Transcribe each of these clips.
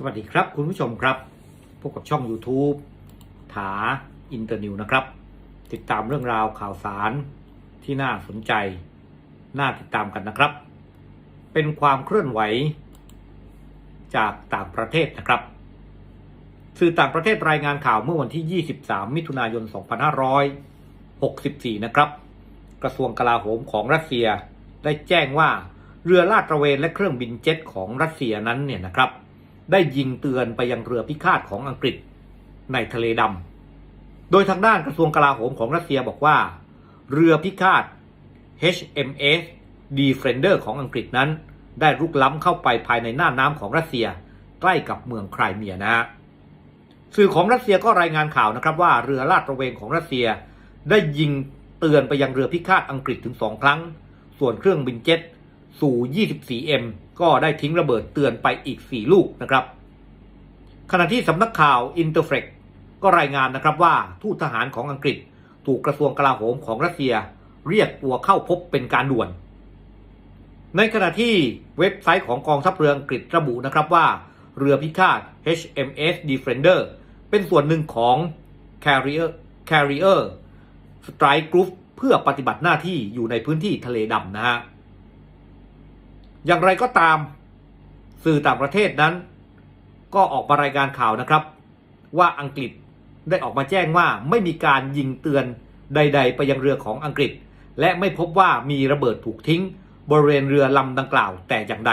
สวัสดีครับคุณผู้ชมครับ พบกับช่อง YouTube ถาอินเตอร์นิวนะครับ ติดตามเรื่องราวข่าวสารที่น่าสนใจ น่าติดตามกันนะครับ เป็นความเคลื่อนไหว จากต่างประเทศนะครับ สื่อต่างประเทศรายงานข่าวเมื่อวันที่ 23 มิถุนายน 2564 นะครับ กระทรวงกลาโหมของรัสเซียได้แจ้งว่าเรือลาดตระเวนและเครื่องบินเจ็ตของรัสเซียนั้นเนี่ยนะครับ ได้ยิงเตือนไปยังเรือพิฆาตของอังกฤษในทะเลดำ โดยทางด้านกระทรวงกลาโหมของรัสเซียบอกว่า เรือพิฆาต HMS Defender ของอังกฤษนั้น ได้รุกล้ำเข้าไปภายในหน่านน้ำของรัสเซียใกล้กับเมืองไครเมียนะฮะสื่อของรัสเซียก็รายงานข่าวนะครับว่าเรือลาดตระเวนของรัสเซีย ได้ยิงเตือนไปยังเรือพิฆาตอังกฤษถึงสองครั้ง ส่วนเครื่องบินเจ็ต สู่ 24M ก็ได้ทิ้งระเบิดเตือนไปอีก 4 ลูกนะครับ ขณะที่สำนักข่าวอินเตอร์เฟกก็รายงานนะครับว่าทูตทหารของอังกฤษถูกกระทรวงกลาโหมของรัสเซียเรียกตัวเข้าพบเป็นการด่วน ในขณะที่เว็บไซต์ของกองทัพเรืออังกฤษระบุนะครับว่า เรือพิฆาต HMS Defender เป็นส่วนหนึ่งของ Carrier Carrier Strike Group เพื่อปฏิบัติหน้าที่อยู่ในพื้นที่ทะเลดำนะฮะ อย่างไรก็ตามสื่อต่างประเทศนั้น ก็ออกมารายงานข่าวนะครับ ว่าอังกฤษได้ออกมาแจ้งว่าไม่มีการยิงเตือนใด ๆ ไปยังเรือของอังกฤษ และไม่พบว่ามีระเบิดถูกทิ้ง บริเวณเรือลำดังกล่าวแต่อย่างใด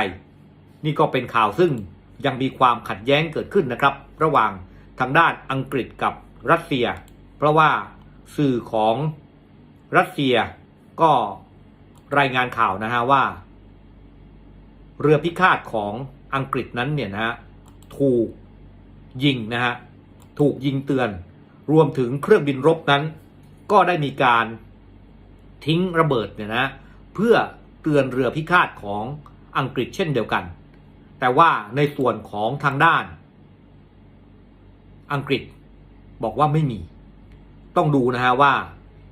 นี่ก็เป็นข่าวซึ่งยังมีความขัดแย้งเกิดขึ้นนะครับ ระหว่างทางด้านอังกฤษกับรัสเซีย เพราะว่าสื่อของรัสเซียก็รายงานข่าวนะฮะว่า เรือพิฆาตของอังกฤษนั้นเนี่ยนะฮะถูกยิงนะฮะถูกยิงเตือน รวมถึงเครื่องบินรบนั้น ก็ได้มีการทิ้งระเบิดเนี่ยนะเพื่อเตือนเรือพิฆาตของอังกฤษเช่นเดียวกัน แต่ว่าในส่วนของทางด้าน อังกฤษบอกว่าไม่มี ต้องดูนะฮะว่า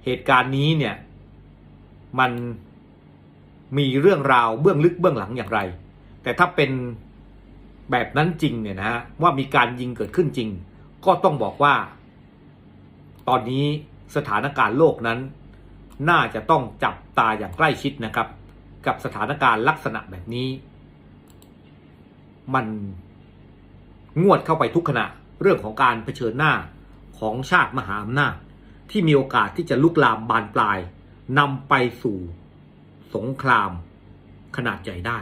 เหตุการณ์นี้เนี่ยมัน มีเรื่องราวเบื้องลึกเบื้องหลังอย่างไร แต่ถ้าเป็นแบบนั้นจริงเนี่ยนะฮะว่ามีการยิงเกิดขึ้นจริง ก็ต้องบอกว่า ตอนนี้สถานการณ์โลกนั้น น่าจะต้องจับตาอย่างใกล้ชิดนะครับ กับสถานการณ์ลักษณะแบบนี้ มันงวดเข้าไปทุกขณะเรื่องของการเผชิญหน้าของชาติมหาอำนาจที่มีโอกาสที่จะลุกลามบานปลายนำไปสู่ สงครามขนาดใหญ่ได้